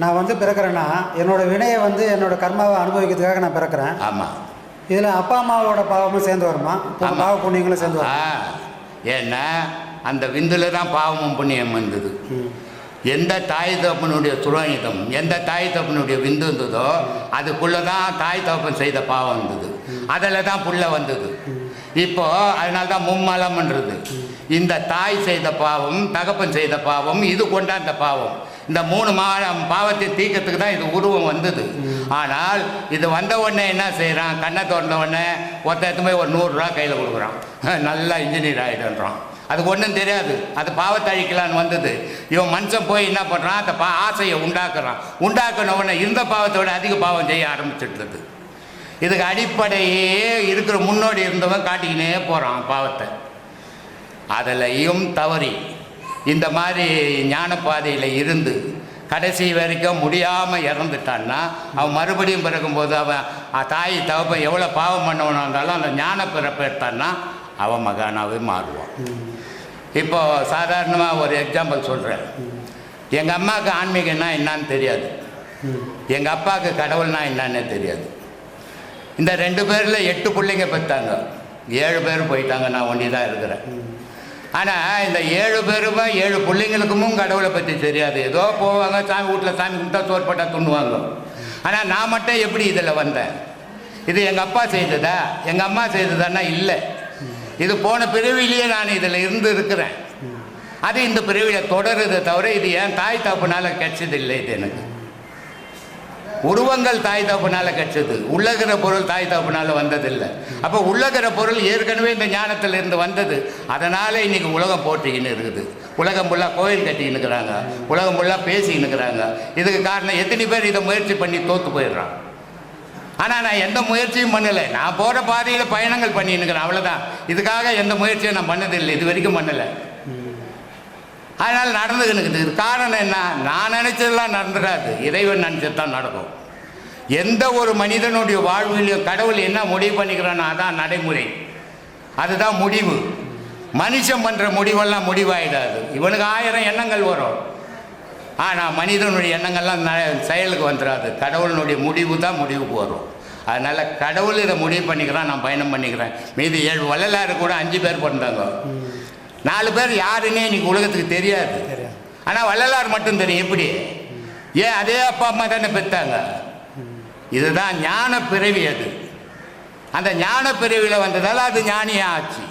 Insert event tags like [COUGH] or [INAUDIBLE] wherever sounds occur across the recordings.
நான் வந்து பிறக்கிறேன்னா என்னோட வினையை வந்து என்னோட கர்மாவை அனுபவிக்கிறதுக்காக நான் பிறக்கிறேன். ஆமாம் இதில் அப்பா அம்மாவோட பாவமும் சேர்ந்து வருமா. பாவ புண்ணியங்களும் சேர்ந்து வரும்? ஏன்னா அந்த விந்தில் தான் பாவமும் புண்ணியம் வந்தது எந்த தாய் தகப்பனுடைய துரோகிதம் எந்த தாய் தகப்பனுடைய விந்து இருந்ததோ அதுக்குள்ளே தான் தாய் தகப்பன் செய்த பாவம் இருந்தது. அதில் தான் புள்ள வந்தது. இப்போ அதனால தான் மும்மலம்ன்றது இந்த தாய் செய்த பாவம் தகப்பன் செய்த பாவம் இது கொண்டாந்த பாவம். இந்த மூணு மா பாவத்தை தீர்க்கறதுக்கு தான் இது உருவம் வந்தது. ஆனால் இது வந்த உடனே என்ன செய்கிறான் கண்ணை திறந்த உடனே ஒருத்த எடுத்து போய் ஒரு நூறுரூவா கையில் கொடுக்குறான். நல்லா இன்ஜினியர் ஆகிடுன்றான் அதுக்கு ஒன்றும் தெரியாது. அது பாவத்தை அழிக்கலான்னு வந்தது. இவன் மனுஷன் போய் என்ன பண்ணுறான் அந்த பா ஆசையை உண்டாக்குறான். உண்டாக்குன உடனே இருந்த பாவத்தை விட அதிக பாவம் செய்ய ஆரம்பிச்சிடுறது இதுக்கு அடிப்படையே இருக்கிற முன்னோடி இருந்தவன் காட்டிக்கினே போகிறான் பாவத்தை. அதிலையும் தவறி இந்த மாதிரி ஞானப்பாதையில் இருந்து கடைசி வரைக்கும் முடியாமல் இறந்துட்டான்னா அவன் மறுபடியும் பிறக்கும்போது அவன் தாய் தகப்பன் எவ்வளோ பாவம் பண்ணவனாக இருந்தாலும் அந்த ஞான பிறப்பு எடுத்தான்னா அவன் மகானாவே மாறுவான். இப்போது சாதாரணமாக ஒரு எக்ஸாம்பிள் சொல்கிறேன் எங்கள் அம்மாவுக்கு ஆன்மீகம்னா என்னான்னு தெரியாது. எங்கள் அப்பாவுக்கு கடவுள்னா என்னன்னே தெரியாது. இந்த ரெண்டு பேரில் எட்டு பிள்ளைங்க பெற்றாங்க ஏழு பேர் போயிட்டாங்க நான் ஒண்டி தான் இருக்கிறேன். ஆனால் இந்த ஏழு பேருமே ஏழு பிள்ளைங்களுக்கும் கடவுளை பற்றி தெரியாது. ஏதோ போவாங்க சாமி வீட்டில் சாமி கும்பிட்டா சோற்பட்டா துண்ணுவாங்க ஆனால் நான் மட்டும் எப்படி இதில் வந்தேன்? இது எங்கள் அப்பா செய்ததா? எங்கள் அம்மா செய்ததான்னா இல்லை. இது போன பிறவிலேயே நான் இதில் இருந்து இருக்கிறேன். அது இந்த பிறவியில் தொடருது தவிர இது என் தாய் தப்புனால கிடைச்சது இல்லை இது எனக்கு. உருவங்கள் தாய் தப்புனால கிடைச்சது. உள்ளகிற பொருள் தாய் தப்புனால வந்ததில்லை. அப்போ உள்ளகிற பொருள் ஏற்கனவே இந்த ஞானத்தில் இருந்து வந்தது. அதனால் இன்னைக்கு உலகம் போட்டிக்கின்னு இருக்குது. உலகம் ஃபுல்லாக கோயில் கட்டிக்கின்னு இருக்கிறாங்க. உலகம் ஃபுல்லாக பேசிக்கின்னு இருக்கிறாங்க. இதுக்கு காரணம் எத்தனை பேர் இதை முயற்சி பண்ணி தோற்று போயிடுறான் ஆனால் நான் எந்த முயற்சியும் பண்ணலை. நான் போகிற பாதையில் பயணங்கள் பண்ணின்னுக்கிறேன் அவ்வளோதான் இதுக்காக எந்த முயற்சியும் நான் பண்ணதில்லை. இது வரைக்கும் பண்ணலை. அதனால் நடந்துக்கின்னு காரணம் என்ன? நான் நினச்சதெல்லாம் நடந்துடாது. இறைவன் நினச்சது தான் நடக்கும். எந்த ஒரு மனிதனுடைய வாழ்விலையும் கடவுள் என்ன முடிவு பண்ணிக்கிறானோ அதான் நடைமுறை. அதுதான் முடிவு. மனுஷன் பண்ணுற முடிவெல்லாம் முடிவாயிடாது. இவனுக்கு ஆயிரம் எண்ணங்கள் வரும். ஆனால் மனிதனுடைய எண்ணங்கள்லாம் ந- செயலுக்கு வந்துடாது. கடவுளினுடைய முடிவு தான் முடிவுக்கு வரும். அதனால் கடவுள் இதை முடிவு பண்ணிக்கிறான் நான் பயணம் பண்ணிக்கிறேன். மீதி ஏழு வள்ளலாறு கூட அஞ்சு பேர் பிறந்தாங்க. நாலு பேர் யாருன்னே இன்னைக்கு உலகத்துக்கு தெரியாது. தெரியாது. ஆனால் வள்ளலார் மட்டும் தெரியும் எப்படி? ஏன் அதே அப்பா அம்மா தானே பெற்றாங்க இதுதான் ஞான பிறவி அது. அந்த ஞான பிறவியில் வந்ததால் அது ஞானியாக ஆச்சு.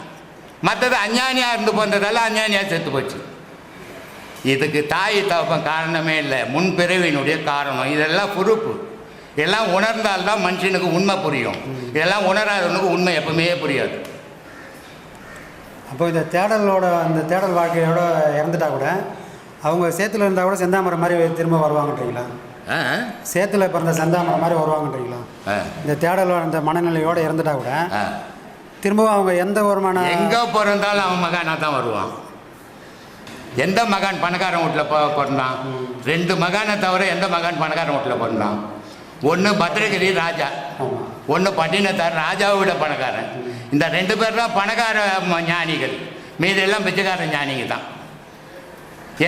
மற்றது அஞ்ஞானியாக இருந்து போனதால அஞ்ஞானியாக செத்து போச்சு. இதுக்கு தாய் தகப்பன் காரணமே இல்லை. முன் பிறவியினுடைய காரணம். இதெல்லாம் பொறுப்பு. இதெல்லாம் உணர்ந்தால்தான் மனுஷனுக்கு உண்மை புரியும். இதெல்லாம் உணராதவனுக்கு உண்மை எப்பவுமே புரியாது. அப்போ இந்த தேடலோட அந்த தேடல் வாழ்க்கையோட இறந்துட்டா கூட அவங்க சேத்துல இருந்தால் கூட செந்தாமரம் மாதிரி திரும்ப வருவாங்கன்றீங்களா? சேத்துல பிறந்த செந்தாமரம் மாதிரி வருவாங்கன்றீங்களா. இந்த தேடல் அந்த மனநிலையோட இறந்துட்டா கூட. திரும்பவும் அவங்க எந்த வருமான எங்க பிறந்தாலும் அவன் மகானா தான் வருவான். எந்த மகான் பணக்காரன் வீட்டில் பிறந்தான்? ரெண்டு மகானை தவிர எந்த மகான் பணக்காரன் வீட்டில் பிறந்தான்? ஒன்று பத்ரகிரி ராஜா. ஒன்று பட்டினத்தார் ராஜாவை விட பணக்காரன். இந்த ரெண்டு பேர் தான் பணக்கார ஞானிகள். மீதி எல்லாம் பிச்சைக்கார ஞானிங்க தான்.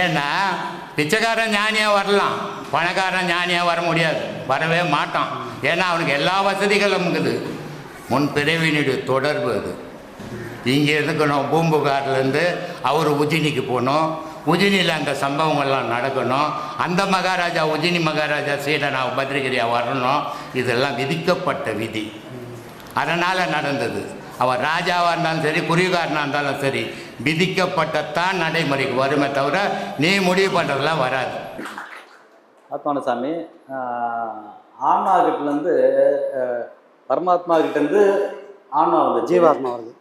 ஏன்னா பிச்சைக்காரன் ஞானியாக வரலாம். பணக்காரன் ஞானியாக வர முடியாது. வரவே மாட்டான். ஏன்னா அவனுக்கு எல்லா வசதிகளும் இருக்குது. முன் பிறவினுடைய தொடர்பு அது. இங்கே இருக்கணும். பூம்புகார்லேருந்து அவர் உஜினிக்கு போகணும். உஜினியில் அந்த சம்பவங்கள்லாம் நடக்கணும். அந்த மகாராஜா உஜினி மகாராஜா சீடனா பத்ரகிரியா வரணும். இதெல்லாம் விதிக்கப்பட்ட விதி. அதனால் நடந்தது. அவர் ராஜாவாக இருந்தாலும் சரி குருவிகாரனாக இருந்தாலும் சரி விதிக்கப்பட்டத்தான் நடைமுறைக்கு வருமே தவிர நீ முடிவு பண்ணுறதெல்லாம் வராது. ஆத்மானசாமி ஆன்மா கிட்டேருந்து பரமாத்மா கிட்டேருந்து ஆன்மா வந்துச்சு. ஜீவாத்மா வருது.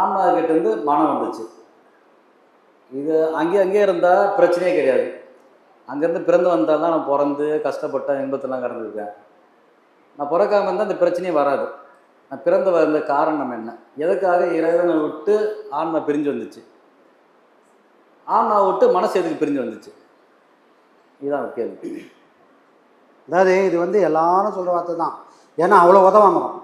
ஆன்மா கிட்டேருந்து மனம் வந்துச்சு. இது அங்கேயே அங்கேயே இருந்தால் பிரச்சனையே கிடையாது. அங்கேருந்து பிறந்து வந்தால் தான் நான் பிறந்து கஷ்டப்பட்ட இன்பத்தெல்லாம் கடந்திருக்கேன். நான் பிறக்காம இருந்தால் அந்த பிரச்சனையே வராது. நான் பிறந்து வந்த காரணம் என்ன? எதுக்காக இறைவனை விட்டு ஆன்மா பிரிஞ்சு வந்துச்சு? ஆன்மா விட்டு மனசு எதுக்கு பிரிஞ்சு வந்துச்சு? இதுதான் கேள்வி. அதாவது இது வந்து எல்லாரும் சொல்கிற வார்த்தை தான். ஏன்னா அவ்வளோ உத வாங்குறோம்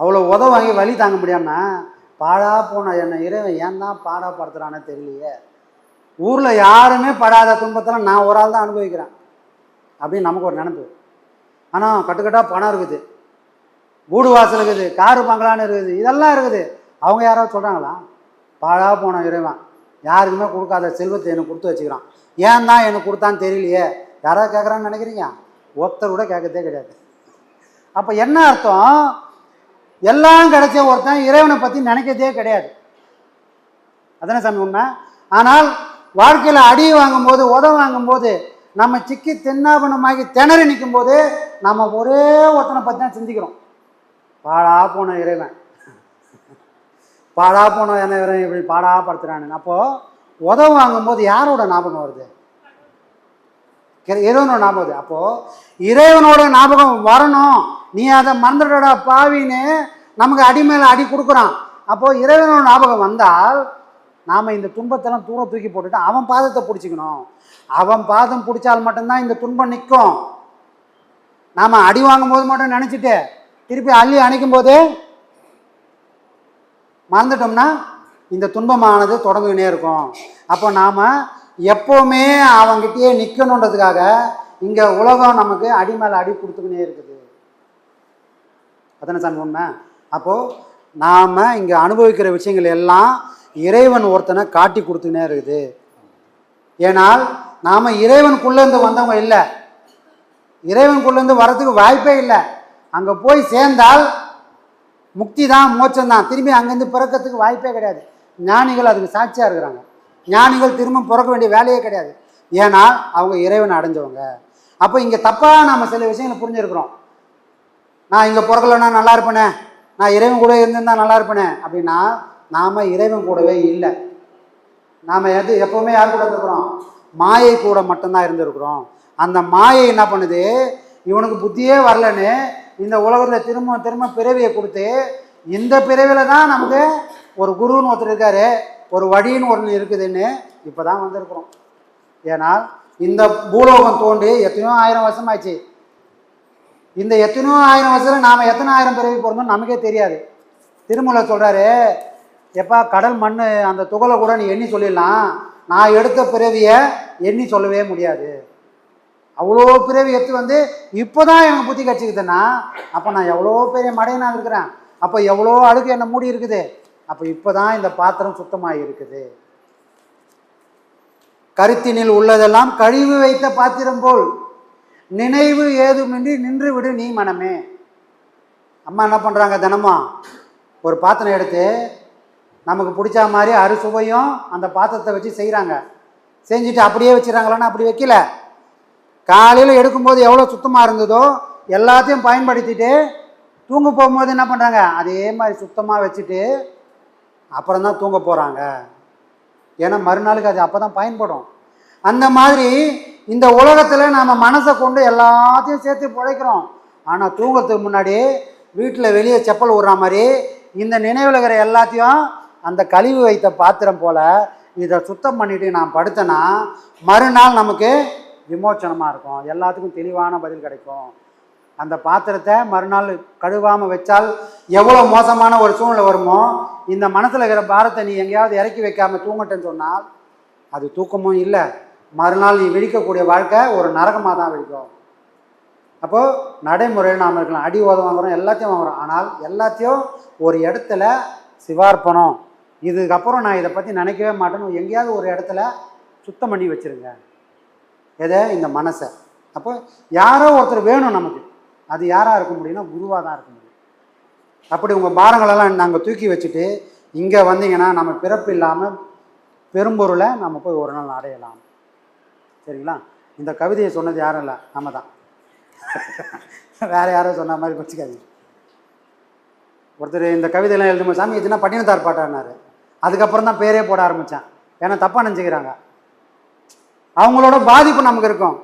அவ்வளோ உத வாங்கி வழி தாங்க முடியாமல் பாடா போன என்னை இறைவன் ஏன் தான் பாடா படுத்துறானே தெரியலையே. ஊரில் யாருமே படாத துன்பத்தெல்லாம் நான் ஒரு ஆள் தான் அனுபவிக்கிறேன். அப்படின்னு நமக்கு ஒரு நினப்பு ஆனால் கட்டுக்கட்டாக பணம் இருக்குது. வீடு வாசல் இருக்குது காரு பங்களான்னு இருக்குது இதெல்லாம் இருக்குது. அவங்க யாராவது சொல்கிறாங்களா பாழாக போன இறைவன். யாருக்குமே கொடுக்காத செல்வத்தை எனக்கு கொடுத்து வச்சுக்கிறான். ஏன் தான் எனக்கு கொடுத்தான்னு தெரியலையே. யாராவது கேட்குறான்னு நினைக்கிறீங்க? ஒருத்தர் கூட கேட்கறதே கிடையாது. அப்போ என்ன அர்த்தம்? எல்லாம் கிடைச்ச ஒருத்தன் இறைவனை பற்றி நினைக்கிறதே கிடையாது. அதானே சாமி உண்மை? ஆனால் வாழ்க்கையில் அடி வாங்கும்போது உதவ வாங்கும்போது நம்ம சிக்கி தென்னாபனமாகி திணறி நிற்கும் போது நம்ம ஒரே ஒருத்தனை பற்றி தான் சிந்திக்கிறோம். பாடா போன இறைவன். பாடா போன என்ன இறைவன்? இப்படி பாடா படுத்துறானு அப்போது உதவு வாங்கும்போது யாரோட ஞாபகம் வருது? இறைவனோட ஞாபகம் வருது. அப்போது இறைவனோட ஞாபகம் வரணும். நீ அதை மறந்துடா பாவின்னு நமக்கு அடி மேலே அடி கொடுக்குறான். அப்போது இறைவனோட ஞாபகம் வந்தால் நாம் இந்த துன்பத்தெல்லாம் தூரம் தூக்கி போட்டுட்டு அவன் பாதத்தை பிடிச்சிக்கணும். அவன் பாதம் பிடிச்சால் மட்டும்தான் இந்த துன்பம் நிற்கும். நாம் அடி வாங்கும் போது மட்டும் நினச்சிட்டு திருப்பி அள்ளி அணைக்கும் போது மறந்துட்டோம்னா இந்த துன்பமானது தொடங்கினே இருக்கும். அப்போ நாம் எப்போவுமே அவங்ககிட்டயே நிற்கணுன்றதுக்காக இங்கே உலகம் நமக்கு அடி மேலே அடி கொடுத்துக்கினே இருக்குது. அதானே சாமி உண்மை? அப்போது நாம் இங்கே அனுபவிக்கிற விஷயங்கள் எல்லாம் இறைவன் ஒருத்தனை காட்டி கொடுத்துக்கினே இருக்குது. ஏனால் நாம் இறைவனுக்குள்ளேருந்து வந்தவங்க இல்லை. இறைவனுக்குள்ளேருந்து வரதுக்கு வாய்ப்பே இல்லை. அங்கே போய் சேர்ந்தால் முக்தி தான் மோட்சம் தான். திரும்பி அங்கேருந்து பிறக்கிறதுக்கு வாய்ப்பே கிடையாது. ஞானிகள் அதுக்கு சாட்சியாக இருக்கிறாங்க. ஞானிகள் திரும்ப பிறக்க வேண்டிய வேலையே கிடையாது. ஏன்னா அவங்க இறைவனை அடைஞ்சவங்க. அப்போ இங்கே தப்பாக நாம் சில விஷயங்களை புரிஞ்சிருக்கிறோம். நான் இங்கே பிறக்கலன்னா நல்லா இருப்பேனே. நான் இறைவன் கூட இருந்திருந்தா நல்லா இருப்பேனே. அப்படின்னா நாம் இறைவன் கூடவே இல்லை. நாம் எது எப்போவுமே யார் கூட இருக்கிறோம் மாயை கூட மட்டும்தான் இருந்திருக்கிறோம். அந்த மாயை என்ன பண்ணுது? இவனுக்கு புத்தியே வரலன்னு இந்த உலகத்தில் திரும்ப திரும்ப பிறவியை கொடுத்து இந்த பிறவியில் தான் நமக்கு ஒரு குருன்னு ஒருத்தர் இருக்காரு ஒரு வழின்னு ஒன்று இருக்குதுன்னு இப்போ தான் வந்திருக்கிறோம். ஏன்னால் இந்த பூலோகம் தோண்டி எத்தனையோ ஆயிரம் வருஷம் ஆச்சு. இந்த எத்தனையோ ஆயிரம் வருஷத்தில் நாம் எத்தனை ஆயிரம் பிறவி பிறந்தோம் நமக்கே தெரியாது. திருமலை சொல்கிறாரு எப்பா கடல் மண் அந்த துகளை கூட நீ எண்ணி சொல்லிடலாம். நான் எடுத்த பிறவியை எண்ணி சொல்லவே முடியாது. அவ்வளோ பிறவி எடுத்து வந்து இப்போ தான் எனக்கு புத்தி கட்சிக்குதுன்னா அப்போ நான் எவ்வளோ பெரிய மடையனாக இருக்கிறேன்? அப்போ எவ்வளோ அழுக்கு என்னை மூடி இருக்குது? அப்போ இப்போ தான் இந்த பாத்திரம் சுத்தமாக இருக்குது. கருத்தினில் உள்ளதெல்லாம் கழிவு வைத்த பாத்திரம் போல். நினைவு ஏதுமின்றி நின்று விடு நீ மனமே. அம்மா என்ன பண்ணுறாங்க தினமும்? ஒரு பாத்திரம் எடுத்து நமக்கு பிடிச்ச மாதிரி அறுசுவையும் அந்த பாத்திரத்தை வச்சு செய்கிறாங்க செஞ்சுட்டு அப்படியே வச்சுறாங்களான்னு அப்படி வைக்கல. காலையில் எடுக்கும்போது எவ்வளோ சுத்தமாக இருந்ததோ எல்லாத்தையும் பயன்படுத்திட்டு தூங்க போகும்போது என்ன பண்ணுறாங்க அதே மாதிரி சுத்தமாக வச்சுட்டு அப்புறம் தான் தூங்க போகிறாங்க ஏன்னா மறுநாளுக்கு அது அப்போ தான் பயன்படும். அந்த மாதிரி இந்த உலகத்தில் நாம் மனசை கொண்டு எல்லாத்தையும் சேர்த்து பிழைக்கிறோம் ஆனால் தூங்கிறதுக்கு முன்னாடி வீட்டில் வெளியே செப்பல் விடுற மாதிரி இந்த நினைவில் இருக்கிற எல்லாத்தையும் அந்த கழிவு வைத்த பாத்திரம் போல் இதை சுத்தம் பண்ணிவிட்டு நான் படுத்தேன்னா மறுநாள் நமக்கு விமோச்சனமாக இருக்கும். எல்லாத்துக்கும் தெளிவான பதில் கிடைக்கும். அந்த பாத்திரத்தை மறுநாள் கழுவாமல் வச்சால் எவ்வளோ மோசமான ஒரு சூழ்நிலை வருமோ இந்த மனசில் இருக்கிற பாரத்தை நீ எங்கேயாவது இறக்கி வைக்காமல் தூங்கட்டேன்னு சொன்னால் அது தூக்கமும் இல்லை. மறுநாள் நீ விழிக்கக்கூடிய வாழ்க்கை ஒரு நரகமாக தான் விழிக்கும். அப்போது நடைமுறையில் நாம் இருக்கலாம். அடி ஓதம் வாங்குறோம் எல்லாத்தையும் வாங்குறோம். ஆனால் எல்லாத்தையும் ஒரு இடத்துல சிவார்ப்பணம். இதுக்கப்புறம் நான் இதை பற்றி நினைக்கவே மாட்டேன்னு எங்கேயாவது ஒரு இடத்துல சுத்தம் பண்ணி வச்சுருங்க. எதை? இந்த மனசை. அப்போ யாரோ ஒருத்தர் வேணும் நமக்கு. அது யாராக இருக்க முடியும்னா குருவாக தான் இருக்க முடியும். அப்படி உங்கள் பாரங்களெல்லாம் நாங்கள் தூக்கி வச்சுட்டு இங்கே வந்தீங்கன்னா நம்ம பிறப்பு இல்லாமல் பெரும்பொருளை நம்ம போய் ஒரு நாள் அடையலாம். சரிங்களா? இந்த கவிதையை சொன்னது யாரும் இல்லை. நம்ம தான். [LAUGHS] வேறு யாரோ சொன்ன மாதிரி வச்சுக்காதீங்க. ஒருத்தர் இந்த கவிதையெல்லாம் எழுதும்போது சாமி இதுனா பட்டினத்தார் பாட்டானாரு அதுக்கப்புறம் தான் பேரே போட ஆரம்பித்தேன் ஏன்னா தப்பாக நினச்சிக்கிறாங்க. அவங்களோட பாதிப்பு நமக்கு இருக்கும்.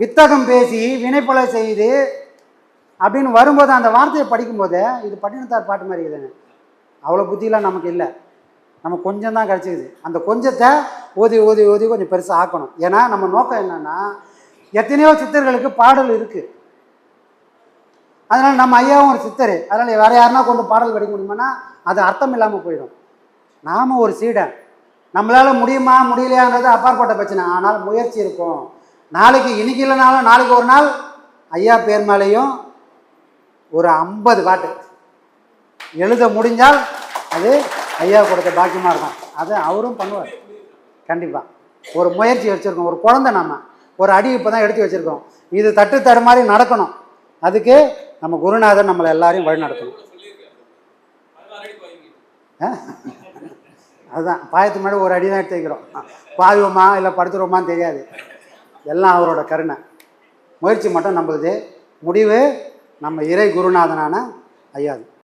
வித்தகம் பேசி வினைப்பலை செய்து அப்படின்னு வரும்போது அந்த வார்த்தையை படிக்கும்போது இது பட்டினத்தார் பாட்டு மாதிரி இருக்குதுங்க அவ்வளோ புத்தியெலாம் நமக்கு இல்லை. நம்ம கொஞ்சம் தான் கிடச்சிக்குது. அந்த கொஞ்சத்தை ஊதி ஓதி ஓதி கொஞ்சம் பெருசாக ஆக்கணும். ஏன்னா நம்ம நோக்கம் என்னென்னா எத்தனையோ சித்தர்களுக்கு பாடல் இருக்குது அதனால் நம்ம ஐயாவும் ஒரு சித்தர். அதனால் வேறு யாருன்னா கொண்டு பாடல் படிக்க முடியுமானா அது அர்த்தம் இல்லாமல் போயிடும். நாம் ஒரு சீடன். நம்மளால் முடியுமா முடியலையான்றது அப்பாற்பட்ட பிரச்சனை. ஆனால் முயற்சி இருக்கும். நாளைக்கு இன்னைக்கு இல்லைனாலும் நாளைக்கு ஒரு நாள் ஐயா பேர் மேலேயும் ஒரு ஐம்பது பாட்டு. எழுத முடிஞ்சால் அது ஐயா கொடுத்த பாக்கியமாக இருக்கும். அது அவரும் பண்ணுவார். கண்டிப்பாக ஒரு முயற்சி வச்சுருக்கோம். ஒரு குழந்தை நம்ம ஒரு அடி இப்போ தான் எடுத்து வச்சுருக்கோம். இது தட்டு தடு மாதிரி நடக்கணும். அதுக்கு நம்ம குருநாதர் நம்மளை எல்லாரையும் வழி நடத்தணும் ஆ? அதுதான். பாயத்து மேலே ஒரு அடி தான் எடுத்து வைக்கிறோம் பாயுவோமா இல்லை படுத்துருவோமான்னு தெரியாது. எல்லாம் அவரோட கருணை. முயற்சி மட்டும் நம்மளுது. முடிவு நம்ம இறை குருநாதனான ஐயாது.